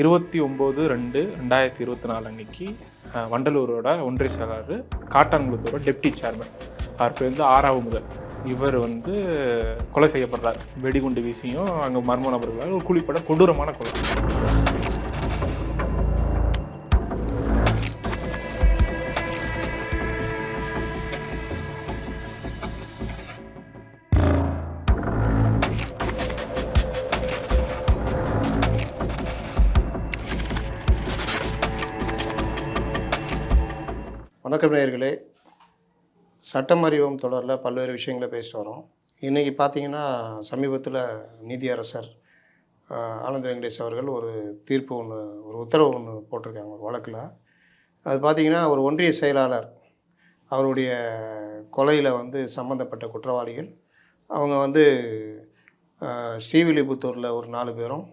இருபத்தி ஒம்பது ரெண்டு ரெண்டாயிரத்தி இருபத்தி நாலு அன்னைக்கு வண்டலூரோட ஒன்றிய செயலாளர் காட்டான்குளத்தோட டெப்டி சேர்மன் அவர் பேர் வந்து ஆறாவது முதல். இவர் வந்து கொலை செய்யப்படுறார். வெடிகுண்டு வீசியும் அங்கே மர்ம நபர்களால் ஒரு குழிப்பட கொடூரமான கொலை. சட்டம் அறிவோம் தொடரில் பல்வேறு விஷயங்களை பேசிட்டு வரோம். இன்றைக்கி பார்த்தீங்கன்னா சமீபத்தில் நீதியரசர் ஆனந்த வெங்கடேஷ் அவர்கள் ஒரு தீர்ப்பு ஒன்று ஒரு உத்தரவு ஒன்று போட்டிருக்காங்க ஒரு வழக்கில். அது பார்த்தீங்கன்னா ஒரு ஒன்றிய செயலாளர் அவருடைய கொலையில் வந்து சம்மந்தப்பட்ட குற்றவாளிகள். அவங்க வந்து ஸ்ரீவில்லிபுத்தூரில் ஒரு நாலு பேரும்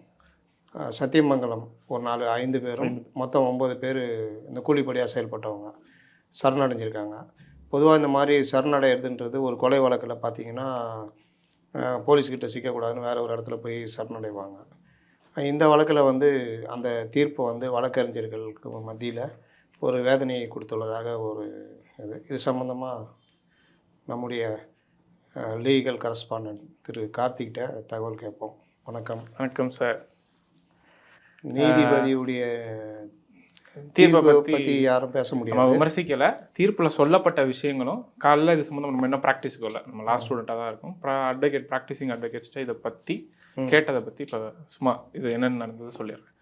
சத்தியமங்கலம் ஒரு நாலு ஐந்து பேரும் மொத்தம் ஒம்பது பேர் இந்த கூலிப்படியாக செயல்பட்டவங்க. சரணடைஞ்சிருக்காங்க. பொதுவாக இந்த மாதிரி சரணடைகிறதுன்றது ஒரு கொலை வழக்கில் பார்த்தீங்கன்னா போலீஸ்கிட்ட சிக்கக்கூடாதுன்னு வேற ஒரு இடத்துல போய் சரணடைவாங்க. இந்த வழக்கில் வந்து அந்த தீர்ப்பு வந்து வழக்கறிஞர்களுக்கு மத்தியில் ஒரு வேதனையை கொடுத்துள்ளதாக ஒரு இது. இது சம்மந்தமாக நம்முடைய லீகல் கரஸ்பாண்டன்ட் திரு கார்த்திக்கிட்ட தகவல் கேட்போம். வணக்கம். வணக்கம் சார். நீதிபதியுடைய தீர்ப்பை பத்தி பற்றி யாரும் பேச நம்ம முடியாது. விமர்சிக்கல. தீர்ப்புல சொல்லப்பட்ட விஷயங்களும் காலைல இது சம்மந்தம் நம்ம என்ன ப்ராக்டிஸ்க்கு இல்லை நம்ம லாஸ்ட் ஸ்டூடெண்ட்டாக தான் இருக்கும். அட்வொகேட் ப்ராக்டிசிங் அட்வொகேட்ஸ்ட்டு இதை பற்றி கேட்டதை பற்றி இப்போ சும்மா இது என்னென்ன நடந்தது சொல்லிடுறேன்.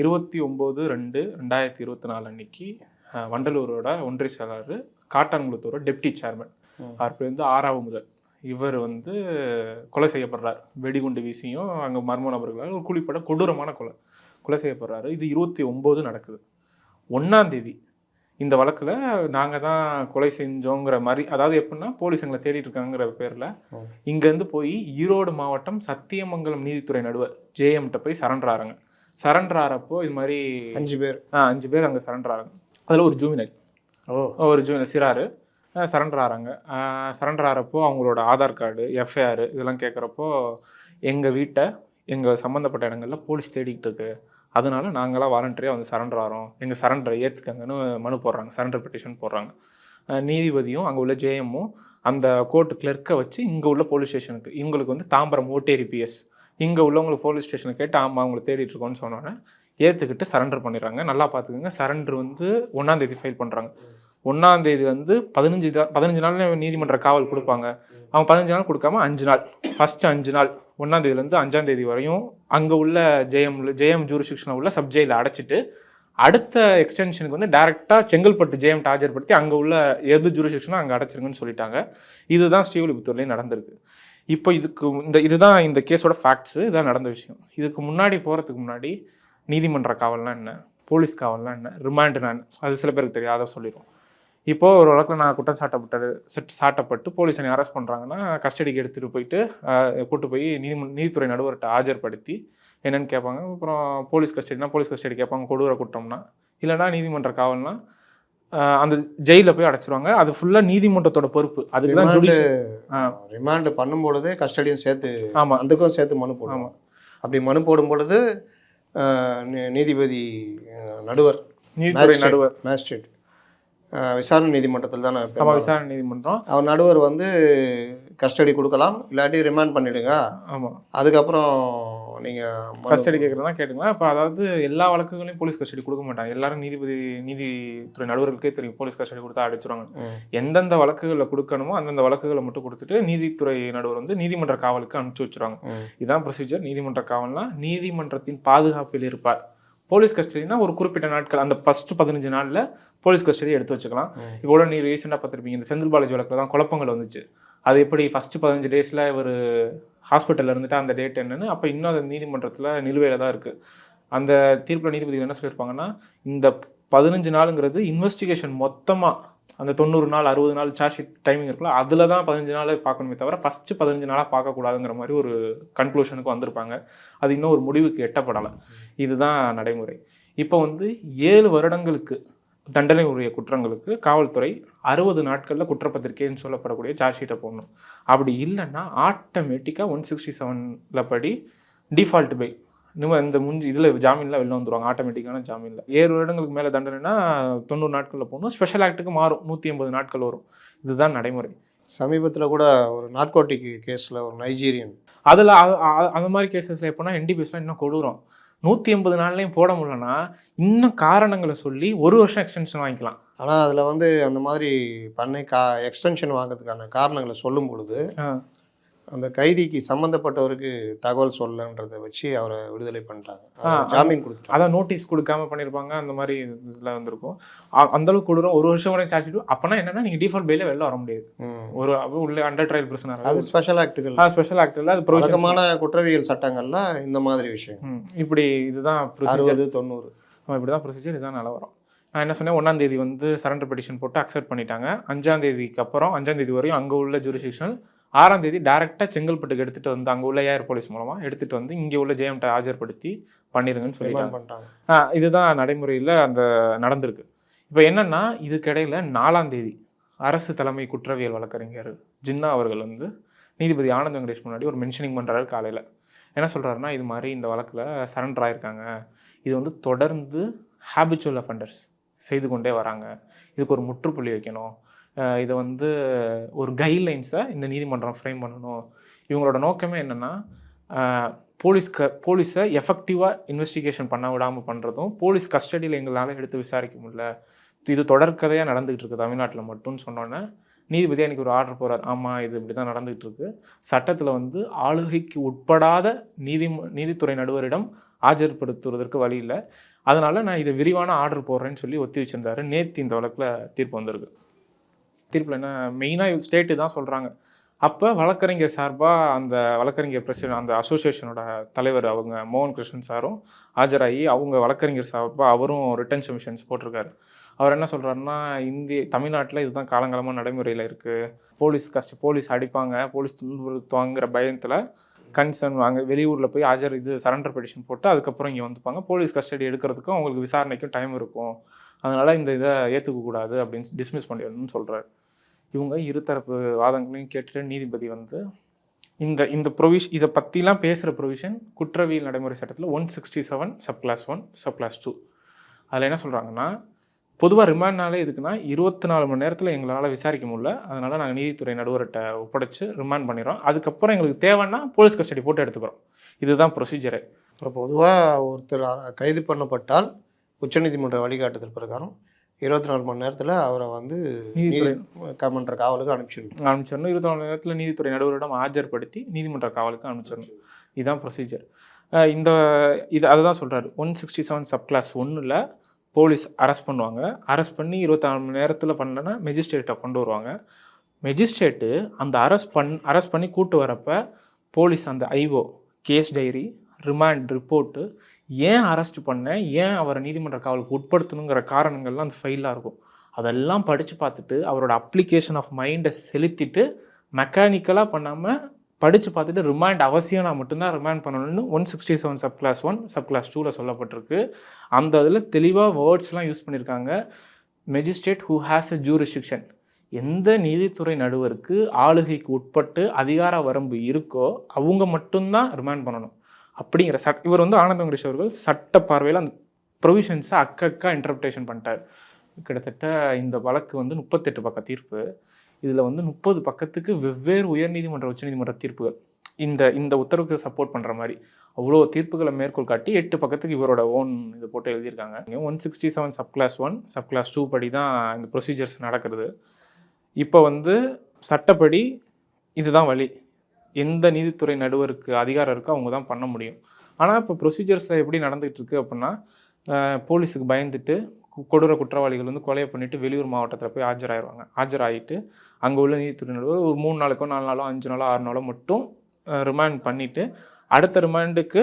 இருபத்தி ஒம்பது ரெண்டு ரெண்டாயிரத்தி இருபத்தி நாலு அன்னைக்கு வண்டலூரோட ஒன்றிய செயலாளர் காட்டான்குளத்தூரோட டெப்டி சேர்மன். அவர் பேர் வந்து ஆறாவது முதல். இவர் வந்து கொலை செய்யப்படுறார். வெடிகுண்டு வீசியும் அங்கே மர்ம நபர்களால் ஒரு குழிப்பட கொடூரமான கொலை. கொலை செய்யப்படுறாரு. இது இருபத்தி ஒம்பது நடக்குது. ஒன்றாம் தேதி இந்த வழக்கில் நாங்கள் தான் கொலை செஞ்சோங்கிற மாதிரி அதாவது எப்படின்னா போலீஸ் எங்களை தேடிட்டு இருக்காங்கிற பேரில். இங்கேருந்து போய் ஈரோடு மாவட்டம் சத்தியமங்கலம் நீதித்துறை நடுவர் ஜேஎம்கிட்ட போய் சரண்டர் ஆறாங்க சரண்டர் ஆறப்போ இது மாதிரி அஞ்சு பேர். ஆ, அஞ்சு பேர் அங்கே சரண்டர் ஆறாங்க அதில் ஒரு ஜூவினல் ஓ. ஒரு ஜூனியர் சிறாரு. சரண்டர் ஆகிறாங்க சரண்டர் ஆகிறப்போ அவங்களோட ஆதார் கார்டு எஃப்ஐஆர் இதெல்லாம் கேட்குறப்போ எங்கள் வீட்டை எங்கள் சம்மந்தப்பட்ட இடங்கள்ல போலீஸ் தேடிக்கிட்டு இருக்கு. அதனால நாங்களாம் வாலண்டரியாக வந்து சரண்டர் ஆகிறோம் எங்கள் சரண்டரை ஏற்றுக்கங்கன்னு மனு போடுறாங்க. சரண்டர் பெட்டிஷன் போடுறாங்க. நீதிபதியும் அங்கே உள்ள ஜேஎம்மும் அந்த கோர்ட்டு கிளர்க்கை வச்சு இங்கே உள்ள போலீஸ் ஸ்டேஷனுக்கு இவங்களுக்கு வந்து தாம்பரம் ஓட்டேரி பிஎஸ் இங்கே உள்ளவங்களை போலீஸ் ஸ்டேஷனை கேட்டு ஆமாம் அவங்களை தேடிட்டு இருக்கோன்னு சொன்னோன்னே ஏற்றுக்கிட்டு சரண்டர் பண்ணிடுறாங்க. நல்லா பார்த்துக்கோங்க சரண்டர் வந்து ஒன்றாந்தேதி ஃபைல் பண்ணுறாங்க ஒன்றாந்தேதி வந்து பதினஞ்சு தான் பதினஞ்சு நாள் நீதிமன்ற காவல் கொடுப்பாங்க. அவங்க பதினஞ்சு நாள் கொடுக்காம அஞ்சு நாள் ஃபஸ்ட்டு அஞ்சு நாள். ஒன்றாந்தேதியிலேருந்து அஞ்சாந்தேதி வரையும் அங்கே உள்ள ஜெயம் ஜெயம் ஜூரிசிக்ஷனில் உள்ள சப்ஜெயில அடைச்சிட்டு அடுத்த எக்ஸ்டென்ஷனுக்கு வந்து டேரெக்டாக செங்கல்பட்டு ஜெயம் படுத்தி அங்கே உள்ள எது ஜூரிசிக்ஷனோ அங்கே அடைச்சிருங்கன்னு சொல்லிட்டாங்க. இதுதான் ஸ்ரீவில்லிபுத்தூர்லேயும் நடந்திருக்கு. இப்போ இதுக்கு இந்த இதுதான் இந்த கேஸோட ஃபேக்ட்ஸு இதான் நடந்த விஷயம். இதுக்கு முன்னாடி போகிறதுக்கு முன்னாடி நீதிமன்ற காவல்னா என்ன? போலீஸ் காவல்னா என்ன? ரிமாண்டுனா என்ன? அது சில பேருக்கு தெரியாத சொல்லிடும் இப்போ ஒரு வழக்கில் நான் குற்றம் சாட்டப்பட்டது செட் சாட்டப்பட்டு போலீஸ் என்னை அரெஸ்ட் பண்ணுறாங்கன்னா கஸ்டடிக்கு எடுத்துகிட்டு போயிட்டு கூட்டு போய் நீதி நீதித்துறை நடுவர்கிட்ட ஆஜர்படுத்தி என்னன்னு கேட்பாங்க அப்புறம் போலீஸ் கஸ்டடினா போலீஸ் கஸ்டடி கேட்பாங்க கொடூர குற்றம்னா. இல்லைன்னா நீதிமன்ற காவல்னா அந்த ஜெயிலில் போய் அடைச்சிருவாங்க. அது ஃபுல்லாக நீதிமன்றத்தோட பொறுப்பு. அதுக்கு தான் ரிமாண்டு ஆ. ரிமாண்டு பண்ணும் பொழுதே கஸ்டடியும் சேர்த்து ஆமாம் அதுக்கும் சேர்த்து மனு போடுவாங்க. அப்படி மனு போடும் பொழுது நீதிபதி நடுவர் நீதித்துறை. நடுவர். மேஜிஸ்ட்ரேட் விசாரணை நீதிமன்றத்தில் தானே விசாரணை நீதிமன்றம். அவர் நடுவர் வந்து கஸ்டடி கொடுக்கலாம் இல்லாட்டி ரிமாண்ட் பண்ணிடுங்க. ஆமாம் அதுக்கப்புறம் நீங்கள் கஸ்டடி கேட்குறதா கேட்டுங்க. இப்போ அதாவது எல்லா வழக்குகளையும் போலீஸ் கஸ்டடி கொடுக்க மாட்டாங்க. எல்லாரும் நீதிபதி நீதித்துறை நடுவர்களுக்கே தெரியும். போலீஸ் கஸ்டடி கொடுத்தா அடிச்சிருவாங்க. எந்தெந்த வழக்குகளில் கொடுக்கணுமோ அந்தந்த வழக்குகளை மட்டும் கொடுத்துட்டு நீதித்துறை நடுவர் வந்து நீதிமன்ற காவலுக்கு அனுப்பிச்சு வச்சிருவாங்க. இதுதான் ப்ரொசீஜர் நீதிமன்ற காவல்னா நீதிமன்றத்தின் பாதுகாப்பில் இருப்பார். போலீஸ் கஸ்டடினா ஒரு குறிப்பிட்ட நாட்கள் அந்த ஃபர்ஸ்ட் பதினஞ்சு நாள்ல போலீஸ் கஸ்டடி எடுத்து வச்சுக்கலாம். இப்போ நீ ரீசெண்டாக பார்த்துருப்பீங்க. இந்த செந்தில் பாலாஜி வழக்கில் தான் குழப்பங்கள் வந்துச்சு. அது எப்படி ஃபர்ஸ்ட் பதினஞ்சு டேஸில் ஒரு ஹாஸ்பிட்டலில் இருந்துட்டு அந்த டேட் என்னன்னு அப்போ இன்னும் அது நீதிமன்றத்தில் நிலுவையில் தான் இருக்குது அந்த தீர்ப்பில் நீதிபதிகள் என்ன சொல்லியிருப்பாங்கன்னா இந்த பதினஞ்சு நாளுங்கிறது இன்வெஸ்டிகேஷன் மொத்தமாக அந்த தொண்ணூறு நாள் அறுபது நாள் சார்ஜ் ஷீட் டைமிங் இருக்குல்ல அதில் தான் பதினஞ்சு நாள் பார்க்கணுமே தவிர ஃபஸ்ட்டு பதினஞ்சு நாளாக பார்க்கக்கூடாதுங்கிற மாதிரி ஒரு கன்க்ளூஷனுக்கு வந்திருப்பாங்க. அது இன்னும் ஒரு முடிவுக்கு எட்டப்படலை. இதுதான் நடைமுறை. இப்போ வந்து ஏழு வருடங்களுக்கு தண்டனை உரிய குற்றங்களுக்கு காவல்துறை அறுபது நாட்களில் குற்றப்பத்திரிக்கைன்னு சொல்லப்படக்கூடிய சார்ஜ் ஷீட்டை போடணும். அப்படி இல்லைன்னா ஆட்டோமேட்டிக்காக ஒன் சிக்ஸ்டி செவனில் படி டிஃபால்ட் பை இன்னும் இந்த முஞ்சி இதில் ஜாமீன்லாம் வெளில வந்துருவாங்க ஆட்டோமேட்டிக்கான ஜாமீனில். ஏழு வருடங்களுக்கு மேலே தண்டனைனா தொண்ணூறு நாட்களில் போகணும் ஸ்பெஷல் ஆக்ட்டுக்கு மாறும். நூற்றி எண்பது நாட்கள் வரும். இதுதான் நடைமுறை. சமீபத்தில் கூட ஒரு நார்கோட்டிக் கேஸில் ஒரு நைஜீரியன். அதில் அந்த மாதிரி கேசஸில் எப்போனா என்டிபிஎஸ்லாம் இன்னும் கொடூரம். நூற்றி எண்பது நாள்லையும் போட முடியலன்னா இன்னும் காரணங்களை சொல்லி ஒரு வருஷம் எக்ஸ்டென்ஷன் வாங்கிக்கலாம். ஆனால் அதில் வந்து அந்த மாதிரி பண்ணை கா எக்ஸ்டென்ஷன் வாங்குறதுக்கான காரணங்களை சொல்லும் பொழுது. அந்த கைதிக்கு சம்மந்தப்பட்டவருக்கு தகவல் சொல்லன்றதை வச்சு அவரை விடுதலை பண்ணிட்டாங்க. ஜாமீன் கொடுத்துட்டாங்க. அதான் நோட்டீஸ் கொடுக்காம பண்ணியிருப்பாங்க அந்த மாதிரி இதில் வந்திருக்கும். அந்த அளவுக்கு கொடூரம் ஒரு வருஷம் வரை சார்ஜ் அப்போனா என்னன்னா நீங்கள் டிஃபால்ட் பெயில வெளில வர முடியாது. ஒரு உள்ள அண்டர் ட்ரையல் பிரச்சனை அது ஸ்பெஷல் ஆக்டுகள் ஸ்பெஷல் ஆக்டில் அது வழக்கமான குற்றவியல் சட்டங்கள்ல இந்த மாதிரி விஷயம். இப்படி இதுதான் அறுபது தொண்ணூறு. இப்படி தான் ப்ரொசீஜர் இதுதான் நிலவரம். நான் என்ன சொன்னேன் ஒன்றாம் தேதி வந்து சரண்டர் பெட்டிஷன் போட்டு அக்செப்ட் பண்ணிட்டாங்க. அஞ்சாம் தேதிக்கு அப்புறம் அஞ்சாம் தேதி வரையும் அங்கே உள்ள ஜூரிசிக்ஷனல் ஆறாம் தேதி டேரெக்டாக செங்கல்பட்டுக்கு எடுத்துகிட்டு வந்து அங்கே உள்ள ஏர் போலீஸ் மூலமாக எடுத்துகிட்டு வந்து இங்கே உள்ள ஜெயம்ட்ட ஆஜர்படுத்தி பண்ணிருங்கன்னு சொல்லிட்டாங்க. ரிமாண்ட் பண்ணிட்டாங்க. ஆ, இதுதான் நடைமுறையில் அந்த நடந்திருக்கு. இப்போ என்னன்னா இதுக்கிடையில் நாலாம் தேதி அரசு தலைமை குற்றவியல் வழக்கறிஞர் ஜின்னா அவர்கள் வந்து நீதிபதி ஆனந்த் வெங்கடேஷ் முன்னாடி ஒரு மென்ஷனிங் பண்ணுறாரு காலையில். என்ன சொல்கிறாருன்னா இது மாதிரி இந்த வழக்கில் சரண்டர் ஆயிருக்காங்க. இது வந்து தொடர்ந்து ஹேபிச்சுவல் அஃபண்டர்ஸ் செய்து கொண்டே வராங்க. இதுக்கு ஒரு முற்றுப்புள்ளி வைக்கணும். இதை வந்து ஒரு கைட்லைன்ஸை இந்த நீதிமன்றம் ஃப்ரேம் பண்ணணும். இவங்களோட நோக்கமே என்னென்னா போலீஸ் க போலீஸை எஃபெக்டிவாக இன்வெஸ்டிகேஷன் பண்ண விடாமல் பண்ணுறதும் போலீஸ் கஸ்டடியில் எங்களால் எடுத்து விசாரிக்க முடியல. இது தொடர்கதையாக நடந்துகிட்டு இருக்கு தமிழ்நாட்டில் மட்டும்னு சொன்னோன்னே நீதிபதி அன்றைக்கி ஒரு ஆர்டர் போகிறார் ஆமாம் இது இப்படி தான் நடந்துகிட்டு இருக்கு. சட்டத்தில் வந்து ஆளுகைக்கு உட்படாத நீதி நீதித்துறை நடுவரிடம் ஆஜர்படுத்துவதற்கு வழி இல்லை. அதனால் நான் இதை விரிவான ஆர்டர் போடுறேன்னு சொல்லி ஒத்தி வச்சிருந்தாரு. நேற்று இந்த வழக்கில் தீர்ப்பு வந்திருக்கு. தீர்ப்பில் என்ன மெயினாக ஸ்டேட்டு தான் சொல்கிறாங்க அப்போ வழக்கறிஞர் சார்பாக அந்த வழக்கறிஞர் பிரசிடென்ட் அந்த அசோசியேஷனோட தலைவர் அவங்க மோகன் கிருஷ்ணன் சாரும் ஆஜராகி அவங்க வழக்கறிஞர் சார்பாக அவரும் ரிட்டர்ன் சமிஷன்ஸ் போட்டிருக்காரு. அவர் என்ன சொல்கிறாருன்னா இந்திய தமிழ்நாட்டில் இதுதான் காலங்காலமாக நடைமுறையில் இருக்குது போலீஸ் கஷ்ட போலீஸ் அடிப்பாங்க போலீஸ் துன்புறுத்துவாங்கிற பயத்தில் கன்சர்ன் வாங்க வெளியூரில் போய் ஆஜர் இது சரண்டர் பெட்டிஷன் போட்டு அதுக்கப்புறம் இங்கே வந்துப்பாங்க. போலீஸ் கஸ்டடி எடுக்கிறதுக்கும் அவங்களுக்கு விசாரணைக்கும் டைம் இருக்கும். அதனால் இந்த இதை ஏற்றுக்கக்கூடாது அப்படின்னு டிஸ்மிஸ் பண்ணிடணும்னு சொல்கிறாரு இவங்க இருதரப்பு வாதங்களையும் கேட்டுட்டு நீதிபதி வந்து இந்த இந்த ப்ரொவிஷ் இதை பற்றிலாம் பேசுகிற ப்ரொவிஷன் குற்றவியல் நடைமுறை சட்டத்தில் one sixty seven sub clause one sub clause two அதில் என்ன சொல்கிறாங்கன்னா பொதுவாக ரிமாண்ட்னாலே இதுக்குன்னா இருபத்தி நாலு மணி நேரத்தில் எங்களால் விசாரிக்க முடியல. அதனால் நாங்கள் நீதித்துறை நடுவர்கிட்ட ஒப்படைச்சு ரிமாண்ட் பண்ணிடுறோம். அதுக்கப்புறம் எங்களுக்கு தேவைன்னா போலீஸ் கஸ்டடி போட்டு எடுத்துக்கிறோம். இதுதான் ப்ரொசீஜரு இப்போ பொதுவாக ஒருத்தர் கைது பண்ணப்பட்டால் உச்சநீதிமன்ற வழிகாட்டுதல் பிரகாரம் இருபத்தி நாலு மணி நேரத்தில் அவரை வந்து நீதித்துறை நீதிமன்ற காவலுக்கு அனுப்பிச்சிடணும். அனுப்பிச்சிடணும். இருபத்தி நாலு நேரத்தில் நீதித்துறை நடுவரிடம் ஆஜர்படுத்தி நீதிமன்ற காவலுக்கு அனுப்பிச்சிடணும். இதுதான் ப்ரொசீஜர் இந்த இது அதை தான் சொல்கிறாரு one sixty seven sub clause ஒன்றில் போலீஸ் அரெஸ்ட் பண்ணுவாங்க. அரெஸ்ட் பண்ணி இருபத்தி நாலு மணி நேரத்தில் பண்ணலன்னா மெஜிஸ்ட்ரேட்டை கொண்டு வருவாங்க. மெஜிஸ்ட்ரேட்டு அந்த அரெஸ்ட் பண் அரெஸ்ட் பண்ணி கூட்டு வரப்ப போலீஸ் அந்த IO case diary remand report ஏன் அரெஸ்ட் பண்ணேன் ஏன் அவரை நீதிமன்ற காவலுக்கு உட்படுத்தணுங்கிற காரணங்கள்லாம் அந்த ஃபைலாக இருக்கும். அதெல்லாம் படித்து பார்த்துட்டு அவரோட அப்ளிகேஷன் ஆஃப் மைண்டை செலுத்திட்டு மெக்கானிக்கலாக பண்ணாமல் படித்து பார்த்துட்டு ரிமாண்ட் அவசியம் நான் மட்டும்தான் ரிமாண்ட் பண்ணணும்னு one sixty seven sub clause one sub clause டூவில் சொல்லப்பட்டிருக்கு. அந்த இதில் தெளிவாக வேர்ட்ஸ்லாம் யூஸ் பண்ணியிருக்காங்க. Magistrate who has a jurisdiction எந்த நீதித்துறை நடுவருக்கு ஆளுகைக்கு உட்பட்டு அதிகார வரம்பு இருக்கோ அவங்க மட்டும்தான் ரிமாண்ட் பண்ணணும். அப்படிங்கிற சட் இவர் வந்து ஆனந்த வெங்கடேஷ் அவர்கள் சட்ட பார்வையில் அந்த ப்ரொவிஷன்ஸை அக்கக்கா இன்டர்பிரேஷன் பண்ணிட்டார். கிட்டத்தட்ட இந்த வழக்கு வந்து முப்பத்தெட்டு பக்க தீர்ப்பு. இதில் வந்து முப்பது பக்கத்துக்கு வெவ்வேறு உயர்நீதிமன்ற உச்சநீதிமன்ற தீர்ப்புகள். இந்த இந்த உத்தரவுக்கு சப்போர்ட் பண்ணுற மாதிரி. அவ்வளோ தீர்ப்புகளை மேற்கோள் காட்டி எட்டு பக்கத்துக்கு இவரோட ஓன் இது போட்டு எழுதியிருக்காங்க. One sixty seven sub clause one sub clause two படி தான் இந்த ப்ரொசீஜர்ஸ் நடக்கிறது. இப்போ வந்து சட்டப்படி இதுதான் வழி. எந்த நீதித்துறை நடுவருக்கு அதிகாரம் இருக்கோ அவங்க தான் பண்ண முடியும். ஆனால் இப்போ ப்ரொசீஜர்ஸில் எப்படி நடந்துகிட்டு இருக்கு அப்படின்னா போலீஸுக்கு பயந்துட்டு கொடூர குற்றவாளிகள் வந்து கொலையை பண்ணிட்டு வெளியூர் மாவட்டத்தில் போய் ஆஜராயிருவாங்க. ஆஜராகிட்டு அங்கே உள்ள நீதித்துறை நடுவர் ஒரு மூணு நாளுக்கோ நாலு நாளோ அஞ்சு நாளோ ஆறு நாளோ மட்டும் ரிமாண்ட் பண்ணிட்டு அடுத்த ரிமாண்டுக்கு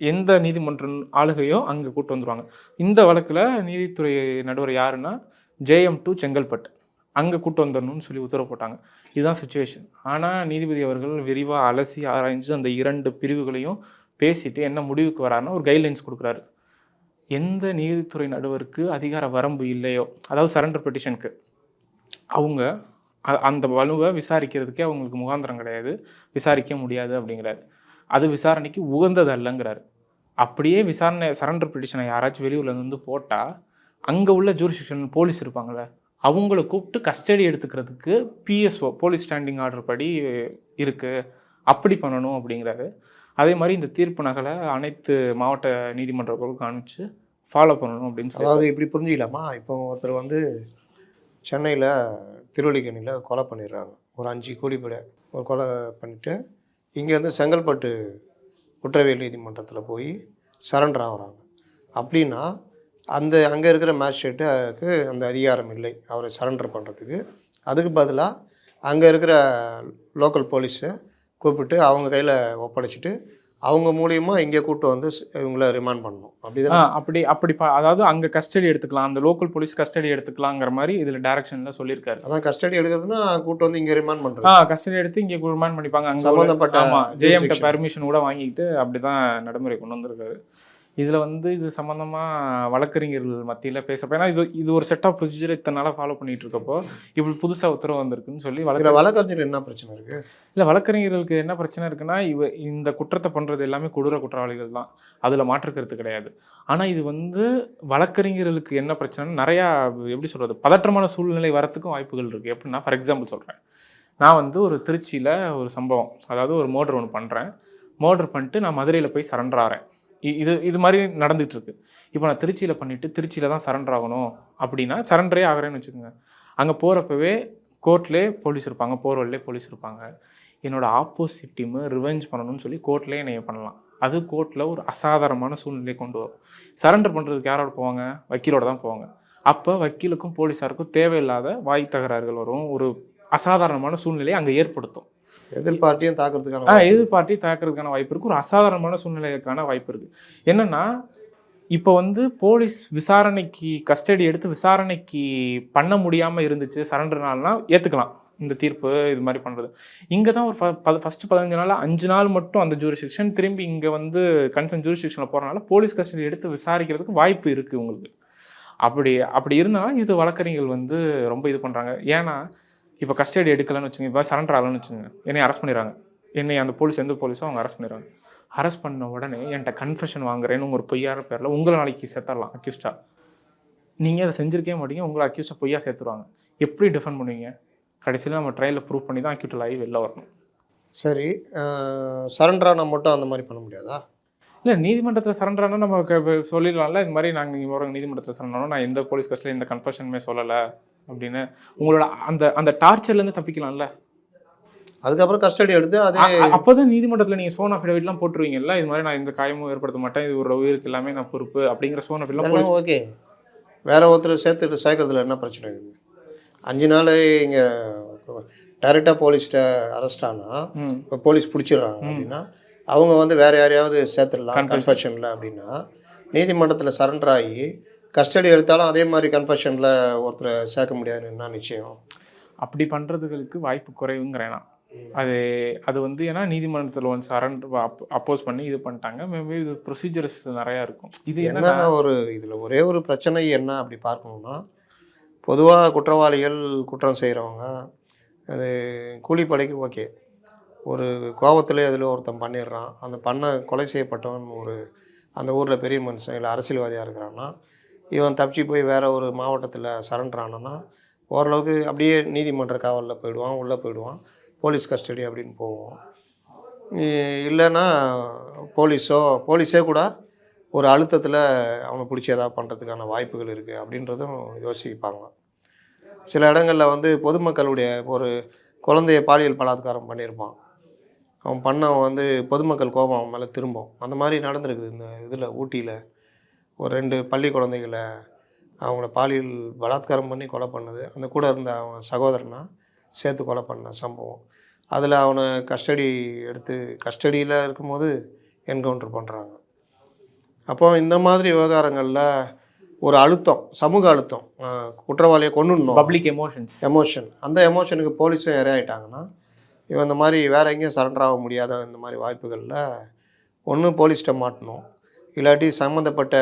எந்த நீதிமன்ற ஆளுகையோ அங்கே கூட்டு வந்துருவாங்க. இந்த வழக்கில் நீதித்துறை நடுவர் யாருன்னா ஜேஎம் டு செங்கல்பட்டு. அங்கே கூட்டு வந்துடணும்னு சொல்லி உத்தரவு போட்டாங்க. இதுதான் சுச்சுவேஷன் ஆனால் நீதிபதி அவர்கள் விரிவாக அலசி ஆராய்ஞ்சு அந்த இரண்டு பிரிவுகளையும் பேசிட்டு என்ன முடிவுக்கு வராருன்னா ஒரு கைட்லைன்ஸ் கொடுக்குறாரு. எந்த நீதித்துறை நடுவருக்கு அதிகார வரம்பு இல்லையோ அதாவது சரண்டர் பெட்டிஷனுக்கு அவங்க அந்த வலுவை விசாரிக்கிறதுக்கே அவங்களுக்கு முகாந்திரம் கிடையாது. விசாரிக்க முடியாது அப்படிங்கிறாரு. அது விசாரணைக்கு உகந்தது அல்லங்கிறாரு. அப்படியே விசாரணை சரண்டர் பெட்டிஷனை யாராச்சும் வெளியூர்லேருந்து வந்து போட்டால் அங்கே உள்ள ஜூரிஸ்டிக்ஷன் போலீஸ் இருப்பாங்களே அவங்கள கூப்பிட்டு கஸ்டடி எடுத்துக்கிறதுக்கு பிஎஸ்ஓ போலீஸ் ஸ்டாண்டிங் ஆர்டர் படி இருக்குது அப்படி பண்ணணும் அப்படிங்கிறாரு. அதே மாதிரி இந்த தீர்ப்பு நகலை அனைத்து மாவட்ட நீதிமன்றங்களுக்கும் அனுப்பிச்சு ஃபாலோ பண்ணணும் அப்படின்னு சொல்லி அதாவது இப்படி புரிஞ்சுக்கலாமா? இப்போ ஒருத்தர் வந்து சென்னையில் திருவள்ளிக்கணியில் கொலை பண்ணிடுறாங்க. ஒரு அஞ்சு கூலிப்படை ஒரு கொலை பண்ணிவிட்டு இங்கேருந்து செங்கல்பட்டு குற்றவியல் நீதிமன்றத்தில் போய் சரண்டர் ஆகுறாங்க. அப்படின்னா அந்த அங்கே இருக்கிற மேஜிஸ்ட்ரேட்டுக்கு அந்த அதிகாரம் இல்லை. அவரை சரண்டர் பண்ணுறதுக்கு அதுக்கு பதிலாக அங்கே இருக்கிற லோக்கல் போலீஸை கூப்பிட்டு அவங்க கையில் ஒப்படைச்சிட்டு அவங்க மூலியமா இங்கே கூப்பிட்டு வந்து இவங்கள ரிமாண்ட் பண்ணணும். அப்படிதான் அப்படி அப்படி அதாவது அங்கே கஸ்டடி எடுத்துக்கலாம். அந்த லோக்கல் போலீஸ் கஸ்டடி எடுத்துக்கலாங்கிற மாதிரி இதில் டைரக்ஷனில் சொல்லியிருக்காரு. அதான் கஸ்டடி எடுக்கிறதுனா கூப்பிட்டு வந்து இங்கே ரிமாண்ட் பண்ணுறது ஆ கஸ்டடி எடுத்து இங்கே ரிமாண்ட் பண்ணிப்பாங்க. அங்கே சம்மந்தப்பட்ட ஆமா ஜேஎம்கிட்ட. பெர்மிஷன் கூட வாங்கிக்கிட்டு அப்படிதான் நடைமுறை கொண்டு வந்திருக்காரு. இதுல வந்து இது சம்பந்தமா வழக்கறிஞர்கள் மத்தியில பேசப்போ ஏன்னா இது இது ஒரு செட் ஆஃப் ப்ரொசீஜர் இத்தனை நாளா ஃபாலோ பண்ணிட்டு இருக்கப்போ இப்படி புதுசா உத்தரவு வந்திருக்குன்னு சொல்லி வழக்கு வழக்கறிஞர் என்ன பிரச்சனை இருக்குது இல்ல வழக்கறிஞர்களுக்கு என்ன பிரச்சனை இருக்குன்னா இவ இந்த குற்றத்தை பண்றது எல்லாமே கொடூர குற்றவாளிகள் தான். அதுல மாற்றுக்கிறது கிடையாது. ஆனா இது வந்து வழக்கறிஞர்களுக்கு என்ன பிரச்சனைன்னு நிறையா எப்படி சொல்றது பதற்றமான சூழ்நிலை வரத்துக்கும் வாய்ப்புகள் இருக்கு. எப்படின்னா ஃபார் எக்ஸாம்பிள் சொல்றேன். நான் வந்து ஒரு திருச்சியில் ஒரு சம்பவம் அதாவது ஒரு மோட்ரு ஒன்று பண்ணுறேன் மோட்ரு பண்ணிட்டு நான் மதுரையில் போய் சரண்டர் ஆகிறேன் இது இது மாதிரி நடந்துகிட்டு இருக்கு இப்போ நான் திருச்சியில் பண்ணிவிட்டு திருச்சியில் தான் சரண்டர் ஆகணும் அப்படின்னா சரண்டரே ஆகிறேன்னு வச்சுக்கோங்க. அங்கே போகிறப்பவே கோர்ட்லேயே போலீஸ் இருப்பாங்க போகிற போலீஸ் இருப்பாங்க. என்னோட ஆப்போசிட் டீமு ரிவெஞ்ச் பண்ணணும்னு சொல்லி கோர்ட்லேயே என்னைய பண்ணலாம். அது கோர்ட்டில் ஒரு அசாதாரணமான சூழ்நிலையை கொண்டு வரும். சரண்டர் பண்ணுறதுக்கு யாரோட போவாங்க? வக்கீலோட தான் போவாங்க. அப்போ வக்கீலுக்கும் போலீஸாருக்கும் தேவையில்லாத வாய் தகராறுகள் வரும். ஒரு அசாதாரணமான சூழ்நிலையை அங்கே ஏற்படுத்தும். எதிர்பார்ட்டியும் தாக்குறதுக்கான ஆ எதிர்பார்ட்டி தாக்குறதுக்கான வாய்ப்பு இருக்கு. ஒரு அசாதாரணமான சூழ்நிலைக்கான வாய்ப்பு இருக்கு. என்னன்னா இப்போ வந்து போலீஸ் விசாரணைக்கு கஸ்டடி எடுத்து விசாரணைக்கு பண்ண முடியாம இருந்துச்சு சரண்டர்னால்னா ஏத்துக்கலாம். இந்த தீர்ப்பு இது மாதிரி பண்றது. இங்க தான் ஒரு ஃபர்ஸ்ட் பதினஞ்சு நாள் அஞ்சு நாள் மட்டும் அந்த ஜூரிஸ்டிக்ஷன் திரும்பி இங்க வந்து கன்சர்ன் ஜூரிஸ்டிக்ஷனில் போறனால போலீஸ் கஸ்டடி எடுத்து விசாரிக்கிறதுக்கு வாய்ப்பு இருக்கு உங்களுக்கு அப்படி அப்படி இருந்தாலும் இது வழக்கறிஞர்கள் வந்து ரொம்ப இது பண்றாங்க. ஏன்னா இப்போ கஸ்டடி எடுக்கலன்னு வச்சுங்க இப்போ சரண்டர் ஆகலன்னு வச்சுங்க என்னை அரெஸ்ட் பண்ணிடுறாங்க. என்னை அந்த போலீஸ் எந்த போலீஸோ அவங்க அரெஸ்ட் பண்ணிடுறாங்க. அரெஸ்ட் பண்ண உடனே என்கிட்ட கன்ஃபெஷன் வாங்குறேன்னு ஒரு பொய்யார பேரில் உங்களை நாளைக்கு சேர்த்துடலாம் அக்யூஸ்டா நீங்கள் அதை செஞ்சிருக்கவே மாட்டீங்க உங்களை அக்யூஸ்டா பொய்யா சேர்த்துருவாங்க. எப்படி டிஃபெண்ட் பண்ணுவீங்க? கடைசியில் நம்ம ட்ரையலில் ப்ரூவ் பண்ணி தான் அக்யூட்டல் ஆகி வெளில வரணும். சரி சரண்டரானா மட்டும் அந்த மாதிரி பண்ண முடியாதா? இல்லை நீதிமன்றத்தில் சரண்டர் ஆனால் நம்ம சொல்லிடலாம்ல இது மாதிரி நாங்கள் இங்கே வர நீதிமன்றத்தில் சரண்டர் நான் எந்த போலீஸ் கஸ்டில் எந்த கன்ஃபெஷனுமே சொல்லலை. அப்படின்னு உங்களோட அந்த அந்த டார்ச்சர்லேருந்து தப்பிக்கலாம்ல? அதுக்கப்புறம் கஸ்டடி எடுத்து அதே அப்பதான் நீதிமன்றத்துல நீங்க சோன் அஃபிடவிட்லாம் போட்டுருவீங்கல்ல? இது மாதிரி நான் இந்த காயமும் ஏற்படுத்த மாட்டேன் இது ஒரு உயிருக்கு எல்லாமே நான் பொறுப்பு அப்படிங்கிற சோன் அஃபிட்லாம் ஓகே வேற ஒருத்தர் சேர்த்து சேர்க்கறதுல என்ன பிரச்சனை இருக்குது அஞ்சு நாள் இங்கே டைரெக்டாக போலீஸ்கிட்ட அரெஸ்ட் ஆனால் இப்போ போலீஸ் பிடிச்சிடுறாங்க அப்படின்னா அவங்க வந்து வேற யாரையாவது சேர்த்துடலாம். கன்ஃபெஷனில் அப்படின்னா நீதிமன்றத்தில் சரண்டர் ஆகி கஸ்டடி எடுத்தாலும் அதே மாதிரி கன்ஃபெஷனில் ஒருத்தரை சேர்க்க முடியாதுன்னு என்ன நிச்சயம்? அப்படி பண்றதுகளுக்கு வாய்ப்பு குறைவுங்கிறேன் நான். அது அது வந்து ஏன்னா நீதிமன்றத்தில் வந்து சரண்டர் அப்போஸ் பண்ணி இது பண்ணிட்டாங்க. மேபி இது ப்ரொசீஜர்ஸ் நிறையா இருக்கும். இது என்ன ஒரு இதில் ஒரே ஒரு பிரச்சனை என்ன அப்படி பார்க்கணும்னா பொதுவாக குற்றவாளிகள் குற்றம் செய்கிறவங்க அது கூலிப்படைக்கு ஓகே. ஒரு கோபத்திலே அதில் ஒருத்தன் பண்ணிடுறான். அந்த பண்ண கொலை செய்யப்பட்டவன் ஒரு அந்த ஊரில் பெரிய மனுஷன் இல்லை அரசியல்வாதியாக இருக்கிறான்னா இவன் தப்பிச்சு போய் வேறு ஒரு மாவட்டத்தில் சரண்டர் ஆனான்னா ஓரளவுக்கு அப்படியே நீதிமன்ற காவலில் போயிடுவான் உள்ளே போயிடுவான். போலீஸ் கஸ்டடி அப்படின்னு போவோம். இல்லைன்னா போலீஸோ போலீஸே கூட ஒரு அழுத்தத்தில் அவனை பிடிச்சி ஏதாவது பண்ணுறதுக்கான வாய்ப்புகள் இருக்குது அப்படின்றதும் யோசிப்பாங்க. சில இடங்களில் வந்து பொதுமக்களுடைய ஒரு குழந்தைய பாலியல் பலாத்காரம் பண்ணியிருப்பான். அவன் பண்ணவன் வந்து பொதுமக்கள் கோபம் அவன் மேலே திரும்பும். அந்த மாதிரி நடந்திருக்குது இந்த இதில் ஊட்டியில். ஒரு ரெண்டு பள்ளி குழந்தைகளை அவங்கள பாலியல் பலாத்காரம் பண்ணி கொலை பண்ணது. அந்த கூட இருந்த அவன் சகோதரனை சேர்த்து கொலை பண்ண சம்பவம். அதில் அவனை கஸ்டடி எடுத்து கஸ்டடியில் இருக்கும்போது என்கவுண்டர் பண்ணுறாங்க அப்போ இந்த மாதிரி விவகாரங்களில் ஒரு அழுத்தம் சமூக அழுத்தம் குற்றவாளியை கொண்டுடணும் பப்ளிக் எமோஷன்ஸ் எமோஷன் அந்த எமோஷனுக்கு போலீஸும் இரையாயிட்டாங்கன்னா இவன் இந்த மாதிரி வேற எங்கேயும் சரண்டர் ஆக முடியாத இந்த மாதிரி வாய்ப்புகளில் ஒன்று போலீஸ்கிட்ட மாட்டணும். இல்லாட்டி சம்மந்தப்பட்ட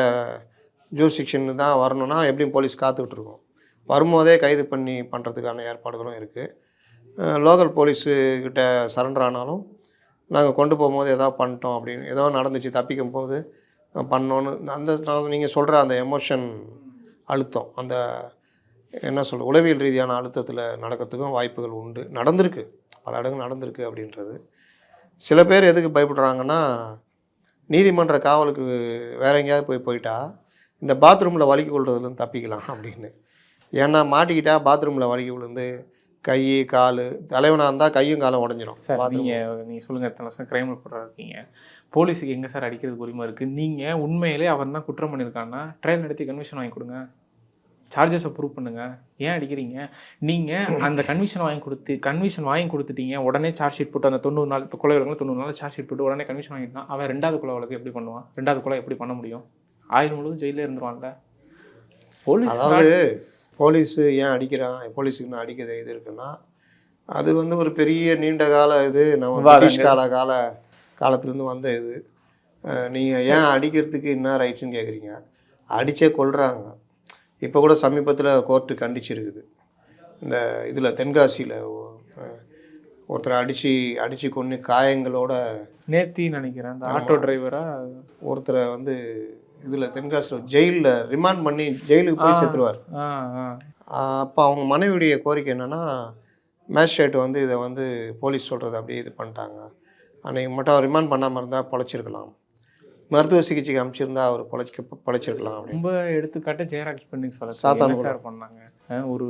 ஜூரிஸ்டிக்ஷன் தான் வரணும்னா எப்படியும் போலீஸ் காத்துக்கிட்டுருக்கோம் வரும்போதே கைது பண்ணி பண்ணுறதுக்கான ஏற்பாடுகளும் இருக்குது லோக்கல் போலீஸுக்கிட்ட சரண்டர் ஆனாலும் நாங்கள் கொண்டு போகும்போது ஏதாவது பண்ணிட்டோம் அப்படின்னு ஏதோ நடந்துச்சு தப்பிக்கும் போது பண்ணோன்னு அந்த நான் நீங்கள் சொல்கிற அந்த எமோஷன் அழுத்தம் அந்த என்ன சொல்ற உளவியல் ரீதியான அழுத்தத்தில் நடக்கிறதுக்கும் வாய்ப்புகள் உண்டு. நடந்திருக்கு. பல இடங்கள் நடந்திருக்கு அப்படின்றது. சில பேர் எதுக்கு பயப்படுறாங்கன்னா நீதிமன்ற காவலுக்கு வேற எங்கேயாவது போய் போயிட்டா இந்த பாத்ரூமில் வலிக்கு கொள்றதுலேருந்து தப்பிக்கலாம் அப்படின்னு. ஏன்னா மாட்டிக்கிட்டா பாத்ரூமில் வலிக்கு விழுந்து கை கால் தலைவனாக இருந்தால் கையும் காலும் சார் bathroom. நீங்கள் நீங்கள் சொல்லுங்கள் எத்தனை வருஷம் கிரைம் ரிப்போர்ட்டாக இருக்கீங்க? போலீஸுக்கு எங்கே சார் அடிக்கிறதுக்கு உரிமை இருக்குது நீங்கள் உண்மையிலே அவன் தான் குற்றம் பண்ணியிருக்கான்னா ட்ரையல் நடத்தி கன்விஷன் வாங்கி கொடுங்க. சார்ஜஸை ப்ரூவ் பண்ணுங்க. ஏன் அடிக்கிறீங்க? நீங்கள் அந்த கன்விஷன் வாங்கி கொடுத்து கன்விஷன் வாங்கி கொடுத்துட்டீங்க. உடனே சார்ஜ் ஷீட் போட்டு அந்த தொண்ணூறு நாள் இப்போ கொலை வழக்கில் தொண்ணூறு நாள் சார்ஜ் ஷீட் போட்டு உடனே கன்விஷன் வாங்கிட்டான் அவன் ரெண்டாவது கொலை வழக்கு எப்படி பண்ணுவான்? ரெண்டாவது கொலை எப்படி பண்ண முடியும்? ஆயுள் முழுவதும் ஜெயிலே இருந்துருவான்ல. போலீஸ் அதாவது போலீஸு ஏன் அடிக்கிறான்? போலீஸுக்கு நான் அடிக்கிறது இது இருக்குன்னா அது வந்து ஒரு பெரிய நீண்ட கால இது. நம்ம. பிரிட்டிஷ் கால கால காலத்துலேருந்து வந்த இது. நீங்கள் ஏன் அடிக்கிறதுக்கு என்ன ரைட்ஸ்னு கேட்குறீங்க அடிச்சே கொல்றாங்க. இப்போ கூட சமீபத்தில் கோர்ட்டு கண்டிச்சிருக்குது. இந்த இதில் தென்காசியில் ஒருத்தரை அடித்து அடித்து கொண்டு காயங்களோட நேத்தி நினைக்கிறேன் அந்த ஆட்டோ டிரைவரா? ஒருத்தரை வந்து இதில் தென்காசியில் ஜெயிலில் ரிமாண்ட் பண்ணி ஜெயிலுக்கு போய் சேர்த்துருவார். அப்போ அவங்க மனைவியுடைய கோரிக்கை என்னென்னா மேஜிஸ்ட்ரேட் வந்து இதை வந்து போலீஸ் சொல்கிறத அப்படியே இது பண்ணிட்டாங்க. அன்னைக்கு மட்டும் ரிமாண்ட் பண்ணாமல் இருந்தால் பொழைச்சிருக்கலாம். மருத்துவ சிகிச்சைக்கு அமைச்சிருந்தா அவர் பொழைச்சிக்க பொழைச்சிருக்கலாம் ரொம்ப எடுத்துக்காட்டு ஜெயராஜ் பண்ணி சொல்ல சாத்தான்குளம். சார் பண்ணாங்க ஒரு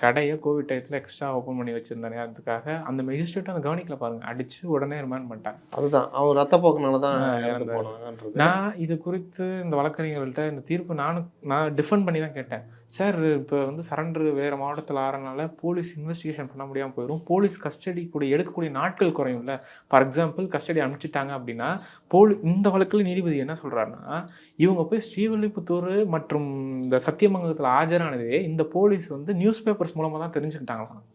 கடையை கோவிட் டயத்தில் எக்ஸ்ட்ரா ஓப்பன் பண்ணி வச்சிருந்த நேரத்துக்காக அந்த மெஜிஸ்ட்ரேட் அந்த கவனிக்கல பாருங்க. அடிச்சு உடனே ரிமாண்ட் பண்ணிட்டாங்க. அதுதான். அவர் தான் இறந்து இறந்தாரு. போனாங்கன்றது. நான் இது குறித்து இந்த வழக்கறிஞர்கள்ட்ட இந்த தீர்ப்பு நானும் நான் டிஃபெண்ட் பண்ணி தான் கேட்டேன். சார் இப்போ வந்து சரண்டர் வேறு மாவட்டத்தில் ஆறனால போலீஸ் இன்வெஸ்டிகேஷன் பண்ண முடியாமல் போயிடும் போலீஸ் கஸ்டடி கூட எடுக்கக்கூடிய நாட்கள் குறையும்ல. ஃபார் எக்ஸாம்பிள் கஸ்டடி அனுப்பிச்சிட்டாங்க அப்படின்னா போலி இந்த வழக்கில் நீதிபதி என்ன சொல்கிறாருன்னா இவங்க போய் ஸ்ரீவில்லிபுத்தூர் மற்றும் இந்த சத்தியமங்கலத்தில் ஆஜரானதே இந்த போலீஸ் வந்து நியூஸ் பேப்பர்ஸ் மூலமாக தான் தெரிஞ்சுக்கிட்டாங்களாம்.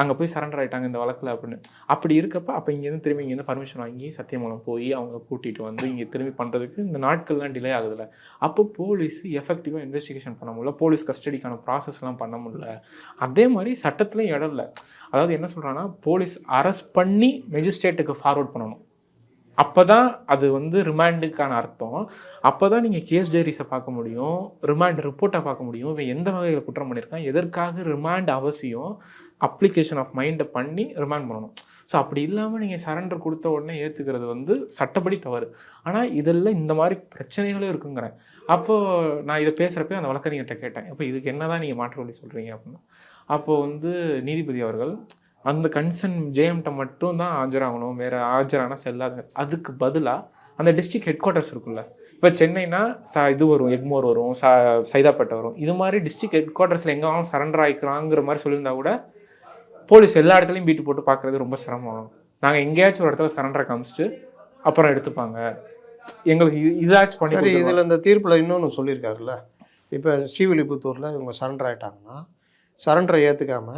அங்கே போய் சரண்டர் ஆயிட்டாங்க இந்த வழக்கில் அப்படின்னு. அப்படி இருக்கப்ப அப்போ இங்கேருந்து திரும்பி இங்கேருந்து பர்மிஷன் வாங்கி சத்தியமங்கலம் போய் அவங்க கூட்டிகிட்டு வந்து இங்கே திரும்பி பண்ணுறதுக்கு இந்த நாட்கள்லாம் டிலே ஆகுதுல்ல. அப்போ போலீஸ் எஃபெக்டிவாக இன்வெஸ்டிகேஷன் பண்ண முடியல. போலீஸ் கஸ்டடிக்கான ப்ராசஸ்லாம் பண்ண முடியல. அதே மாதிரி சட்டத்துலையும் இடம் இல்லை. அதாவது என்ன சொல்கிறாங்கன்னா போலீஸ் அரெஸ்ட் பண்ணி மெஜிஸ்ட்ரேட்டுக்கு ஃபார்வர்ட் பண்ணணும். அப்போ தான் அது வந்து ரிமாண்டுக்கான அர்த்தம். அப்போ தான் நீங்கள் கேஸ் டைரிஸை பார்க்க முடியும் ரிமாண்ட் ரிப்போர்ட்டை பார்க்க முடியும். இவன் எந்த வகையில் குற்றம் பண்ணியிருக்கான் எதற்காக ரிமாண்ட் அவசியம் அப்ளிகேஷன் ஆஃப் மைண்டை பண்ணி ரிமாண்ட் பண்ணணும். ஸோ அப்படி இல்லாமல் நீங்கள் சரண்டர் கொடுத்த உடனே ஏற்றுக்கிறது வந்து சட்டப்படி தவறு. ஆனால் இதெல்லாம் இந்த மாதிரி பிரச்சனைகளும் இருக்குங்கிறேன் அப்போது நான் இதை பேசுகிறப்ப அந்த வழக்கறிஞர்கிட்ட கேட்டேன். அப்போ இதுக்கு என்ன தான் நீங்கள் மாற்று வழி சொல்கிறீங்க அப்படின்னு அப்போது வந்து நீதிபதி அவர்கள் அந்த கன்சர்ன் ஜேஎம்கிட்ட மட்டும் தான் ஆஜராகணும் வேற ஆஜரானா செல்லாது. அதுக்கு பதிலாக அந்த டிஸ்ட்ரிக்ட் ஹெட் குவார்ட்டர்ஸ் இருக்குல்ல இப்போ சென்னைனா ச இது வரும் எக்மோர் வரும் ச சைதாப்பேட்டை வரும். இது மாதிரி டிஸ்ட்ரிக்ட் ஹெட் குவார்ட்டர்ஸில் எங்கே சரண்டர் ஆகிக்கலாங்கிற மாதிரி சொல்லியிருந்தா கூட போலீஸ் எல்லா இடத்துலையும் பீட்டு போட்டு பார்க்குறது ரொம்ப சிரமம். நாங்கள் எங்கேயாச்சும் ஒரு இடத்துல சரண்டரை காமிச்சிட்டு அப்புறம் எடுத்துப்பாங்க. எங்களுக்கு இது இதாச்சும் பண்ணி. இதில் இந்த தீர்ப்பில் இன்னொன்று சொல்லியிருக்காருல்ல. இப்போ ஸ்ரீவில்லிபுத்தூரில் இவங்க சரண்டர் ஆயிட்டாங்கன்னா சரண்டரை ஏற்றுக்காம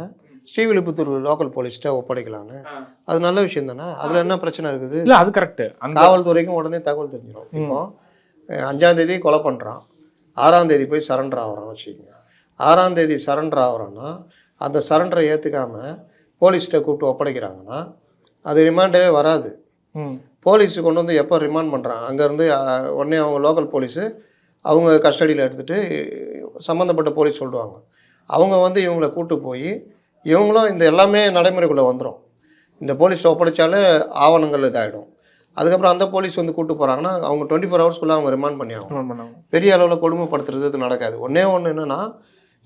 ஸ்ரீவில்லிபுத்தூர் லோக்கல் போலீஸ்கிட்ட ஒப்படைக்கலான்னு ஆ. அது நல்ல விஷயம் தானே? அதில் என்ன பிரச்சனை இருக்குது? இல்ல அது கரெக்ட் அந்த காவல்துறைக்கும் உடனே தகவல் தெரிஞ்சிடும் இப்போ அஹ், அஞ்சாம் தேதி கொலை பண்ணுறான் ஆறாம் தேதி போய் சரண்டர் ஆகிறான் வச்சுக்கோங்க. ஆறாம் தேதி சரண்டர் ஆகிறான்னா அந்த சரண்டரை ஏற்றுக்காம போலீஸ்கிட்ட கூப்பிட்டு ஒப்படைக்கிறாங்கன்னா அது ரிமாண்டே வராது. போலீஸ் கொண்டு வந்து எப்போ ரிமாண்ட் பண்ணுறாங்க அங்கேருந்து உடனே அவங்க லோக்கல் போலீஸு அவங்க கஸ்டடியில் எடுத்துகிட்டு சம்மந்தப்பட்ட போலீஸ் சொல்லுவாங்க. அவங்க வந்து இவங்களை கூட்டு போய் இவங்களும் இந்த எல்லாமே நடைமுறைக்குள்ளே வந்துடும் இந்த போலீஸ் ஒப்படைச்சாலே ஆவணங்கள் இதாகிடும் அதுக்கப்புறம் அந்த போலீஸ் வந்து கூட்டு போகிறாங்கன்னா அவங்க டுவெண்ட்டி ஃபோர் ஹவர்ஸ்க்குள்ளே அவங்க ரிமாண்ட் பண்ணி ஆகும் பெரிய அளவில் கொடுமைப்படுத்துறது நடக்காது. ஒன்றே ஒன்று என்னென்னா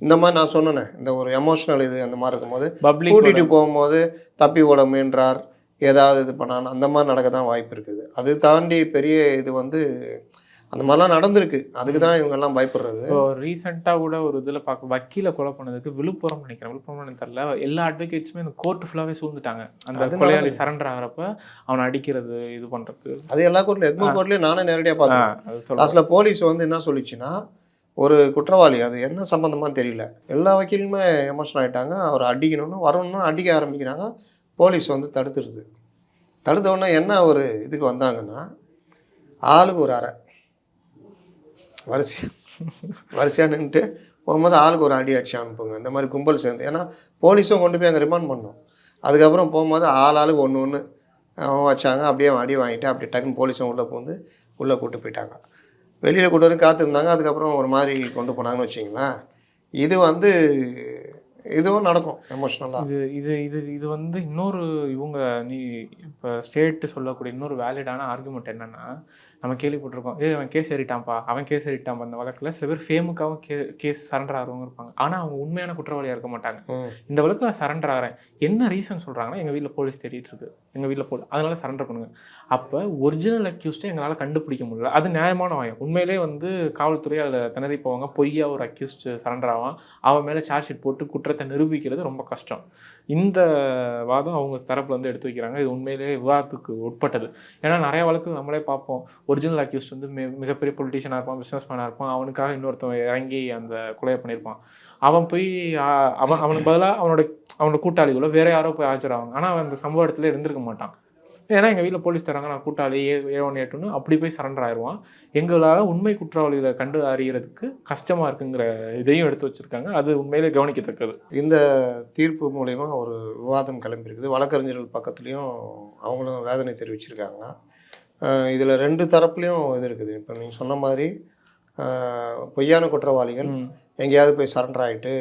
இந்த மாதிரி நான் சொன்னேனே இந்த ஒரு எமோஷனல் இது அந்த மாதிரி இருக்கும்போது பப்ளிக் கூட்டிட்டு போகும்போது தப்பி ஓட முயன்றார் ஏதாவது இது பண்ணான் அந்த மாதிரி நடக்க தான் வாய்ப்பு இருக்குது. அது தாண்டி பெரிய இது வந்து அந்த மாதிரிலாம் நடந்திருக்கு. அதுக்கு தான் இவங்கெல்லாம் பயப்படுறது. இப்போ ரீசெண்டாக கூட ஒரு இதில் பார்க்க வக்கீல கொலை பண்ணதுக்கு விழுப்புரம் நினைக்கிறேன். விழுப்புரம் தெரியல. எல்லா அட்வொகேட்ஸுமே அந்த கோர்ட் ஃபுல்லாகவே சூழ்ந்துட்டாங்க. அந்த கொலையாளி. சரண்டர் ஆகிறப்ப அவனை அடிக்கிறது இது பண்ணுறது அது எல்லா கோர்ட்லையும் எக்மோ கோர்ட்லேயும் நானே நேரடியாக பார்த்தேன் லாஸ்ட்டில் போலீஸ் வந்து என்ன சொல்லிச்சுன்னா ஒரு குற்றவாளி அது என்ன சம்மந்தமாக தெரியல. எல்லா வக்கீலுமே எமோஷன் ஆகிட்டாங்க அவர் அடிக்கணும்னு வரணும்னு அடிக்க ஆரம்பிக்கிறாங்க. போலீஸ் வந்து தடுத்துருது. தடுத்த உடனே என்ன ஒரு இதுக்கு வந்தாங்கன்னா ஆளுக்கு ஒரு அறை. வரிசையாக வரிசையாக நின்றுட்டு போகும்போது ஆளுக்கு ஒரு அடி அடிச்சு அனுப்புங்க. இந்த மாதிரி கும்பல் சேர்ந்து. ஏன்னா போலீஸும் கொண்டு போய் அங்கே ரிமாண்ட் பண்ணோம். அதுக்கப்புறம் போகும்போது ஆள் ஆளுக்கு ஒன்று ஒன்று வச்சாங்க. அப்படியே அடி வாங்கிட்டு அப்படியே டக்குன்னு போலீஸும் உள்ளே பூந்து உள்ளே கூப்பிட்டு போயிட்டாங்க. வெளியில் கூட்டு வந்து காத்திருந்தாங்க. அதுக்கப்புறம் ஒரு மாதிரி கொண்டு போனாங்கன்னு வச்சிங்களேன் இது வந்து இதுவும் நடக்கும் எமோஷ்னலாக இது இது இது இது வந்து இன்னொரு இவங்க நீ இப்போ ஸ்டேட்டு சொல்லக்கூடிய இன்னொரு வேலிடான ஆர்குமெண்ட் என்னென்னா நம்ம கேள்விப்பட்டிருக்கோம் ஏ அவன் கேஸ் ஏறிட்டான்ப்பா அவன் கேஸ் ஏறிட்டான் அந்த வழக்கில். சில பேர் ஃபேமுக்காகவும் கே கேஸ் சரண்டர் ஆகிறவங்க இருப்பாங்க. ஆனால் அவங்க உண்மையான குற்றவாளியாக இருக்க மாட்டாங்க. இந்த வழக்கு நான் சரண்டர் ஆகிறேன் என்ன ரீசன் சொல்கிறாங்கன்னா எங்கள் வீட்டில் போலீஸ் தேடிட்டு இருக்கு. எங்கள் வீட்டில் போலீஸ் அதனால சரண்டர் பண்ணுங்க. அப்போ ஒரிஜினல் அக்யூஸ்டை எங்களால் கண்டுபிடிக்க முடியல. அது நியாயமான வாயம். உண்மையிலே வந்து காவல்துறை அதில் திணறி போவாங்க. பொய்யா ஒரு அக்யூஸ்ட் சரண்டர் ஆவான். அவன் மேலே சார்ஜ் ஷீட் போட்டு குற்றத்தை நிரூபிக்கிறது ரொம்ப கஷ்டம். இந்த வாதம் அவங்க தரப்புல வந்து எடுத்து வைக்கிறாங்க. இது உண்மையிலேயே விவாதத்துக்கு உட்பட்டது. ஏன்னா நிறைய வழக்கு நம்மளே பார்ப்போம். ஒரிஜினல் அக்யூஸ்ட் வந்து மிகப்பெரிய பொலிட்டிஷியனாக இருப்பான் பிஸ்னஸ் மேனாக இருப்பான். அவனுக்காக இன்னொருத்தவன் இறங்கி அந்த கொலையை பண்ணியிருப்பான். அவன் போய் அவன் அவனுக்கு பதிலாக அவனோட அவனோட கூட்டாளிகளோ வேற யாரோ போய் ஆஜராவாங்க. ஆனால் அவன் அந்த சம்பவ இடத்துல இருந்திருக்க மாட்டான். ஏன்னா எங்கள் வீட்டில் போலீஸ் தராங்க நான் கூட்டாளி ஏ ஏ ஒன் ஏ அப்படி போய் சரண்டர் ஆயிடுவான் எங்களால் உண்மை குற்றவாளிகளை கண்டு அறியறதுக்கு கஷ்டமாக இருக்குங்கிற இதையும் எடுத்து வச்சிருக்காங்க. அது உண்மையிலே கவனிக்கத்தக்கது. இந்த தீர்ப்பு மூலயமா ஒரு விவாதம் கிளம்பியிருக்குது. வழக்கறிஞர்கள் பக்கத்துலேயும் அவங்களும் வேதனை தெரிவிச்சிருக்காங்க. இதில் ரெண்டு தரப்புலையும் இது இருக்குது. இப்போ நீங்கள் சொன்ன மாதிரி பொய்யான குற்றவாளிகள். எங்கேயாவது போய் சரண்டர் ஆகிட்டு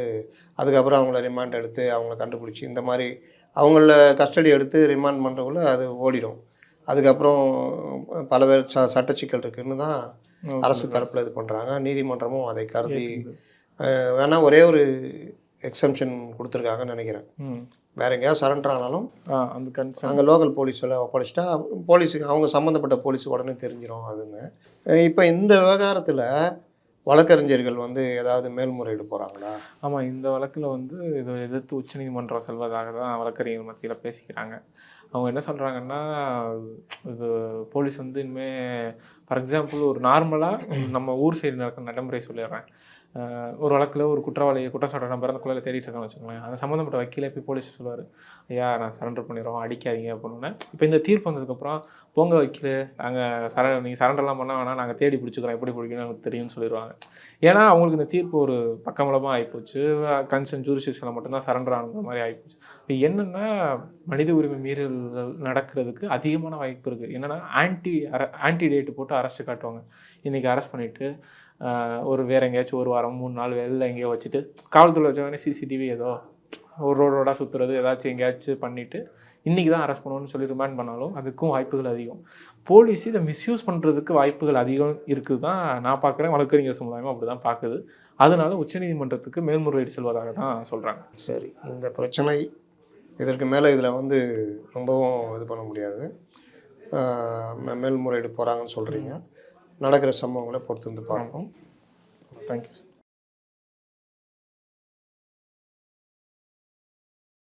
அதுக்கப்புறம் அவங்கள ரிமாண்ட் எடுத்து அவங்கள கண்டுபிடிச்சி இந்த மாதிரி அவங்கள கஸ்டடி எடுத்து ரிமாண்ட் பண்ணுறக்குள்ள அது ஓடிடும். அதுக்கப்புறம் பல பேர் ச சட்ட சிக்கல் இருக்குன்னு தான் அரசு தரப்பில் இது பண்ணுறாங்க நீதிமன்றமும் அதை கருதி அஹ், வேணா ஒரே ஒரு எக்ஸம்ஷன் கொடுத்துருக்காங்கன்னு நினைக்கிறேன். வேற எங்கேயாவது சரண்டர் ஆனாலும் அந்த கன்சர்ன் அங்கே லோக்கல் போலீஸில் ஒப்படைச்சிட்டா போலீஸுக்கு அவங்க சம்மந்தப்பட்ட போலீஸுக்கு உடனே தெரிஞ்சிடும் அதுங்க. இப்போ இந்த விவகாரத்தில் வழக்கறிஞர்கள் வந்து ஏதாவது மேல்முறையீடு போகிறாங்களா ஆமாம் இந்த வழக்கில் வந்து இதை எதிர்த்து உச்சநீதிமன்றம் செல்வதாக தான் வழக்கறிஞர் மத்தியில் பேசிக்கிறாங்க. அவங்க என்ன சொல்கிறாங்கன்னா இது போலீஸ் வந்து இனிமேல் ஃபார் எக்ஸாம்பிள் ஒரு நார்மலாக நம்ம ஊர் சைடு நடக்கிற நடைமுறை சொல்லிடுறேன். ஒரு வழக்கில் ஒரு குற்றவாளி குற்றச்சாட்டு நம்பர் அந்த குழந்தை தேடிட்டு இருக்கான்னு வச்சுக்கோங்களேன். அந்த சம்மந்தப்பட்ட வக்கீலே போய் போலீஸ் சொல்லுவார். ஐயா நான் சரண்டர் பண்ணிடுறோம் அடிக்காதீங்க அப்படின்னு. இப்போ இந்த தீர்ப்பு வந்ததுக்கப்புறம் போங்க வக்கீல் நாங்கள் சர நீங்கள் சரண்டர்லாம் பண்ணால் வேணால் நாங்கள் தேடி பிடிச்சிக்கிறோம் எப்படி பிடிக்கணும் எனக்கு தெரியும்னு சொல்லிடுவாங்க. ஏன்னா அவங்களுக்கு இந்த தீர்ப்பு ஒரு பக்கமலமாக ஆகிப்போச்சு கன்சர்ன் ஜூரிஸ்டிக்ஷனில் மட்டும்தான் சரண்டர் ஆனுங்கிற மாதிரி ஆகிப்போச்சு இப்போ என்னென்னா மனித உரிமை மீறல்கள் நடக்கிறதுக்கு அதிகமான வாய்ப்பு இருக்குது என்னென்னா ஆன்டி அர ஆன்டி டேட் போட்டு அரெஸ்ட் காட்டுவாங்க. இன்றைக்கி அரெஸ்ட் பண்ணிவிட்டு ஒரு வேற எங்கேயாச்சும் ஒரு வாரம் மூணு நாள் வெளில எங்கேயோ வச்சுட்டு காவல்துறை வச்சவொடனே சிசிடிவி ஏதோ ஒரு ரோடு ரோடாக சுற்றுறது ஏதாச்சும் எங்கேயாச்சும் பண்ணிவிட்டு இன்றைக்கி தான் அரெஸ்ட் பண்ணணும்னு சொல்லி ரிமாண்ட் பண்ணாலும் அதுக்கும் வாய்ப்புகள் அதிகம். போலீஸ் இதை மிஸ்யூஸ் பண்ணுறதுக்கு வாய்ப்புகள் அதிகம் இருக்குது தான் நான் பார்க்குறேன். வழக்கறிஞர் சமுதாயமும் அப்படி தான் பார்க்குது. அதனால உச்சநீதிமன்றத்துக்கு மேல்முறையீடு செல்வதாக தான் சொல்கிறாங்க சரி இந்த பிரச்சனை இதற்கு மேலே இதில் வந்து ரொம்பவும் இது பண்ண முடியாது. மே- மேல்முறையீடு போகிறாங்கன்னு சொல்கிறீங்க நடக்கிற சம்பவங்களை பொறுத்து வந்து பார்ப்போம். தேங்க்யூ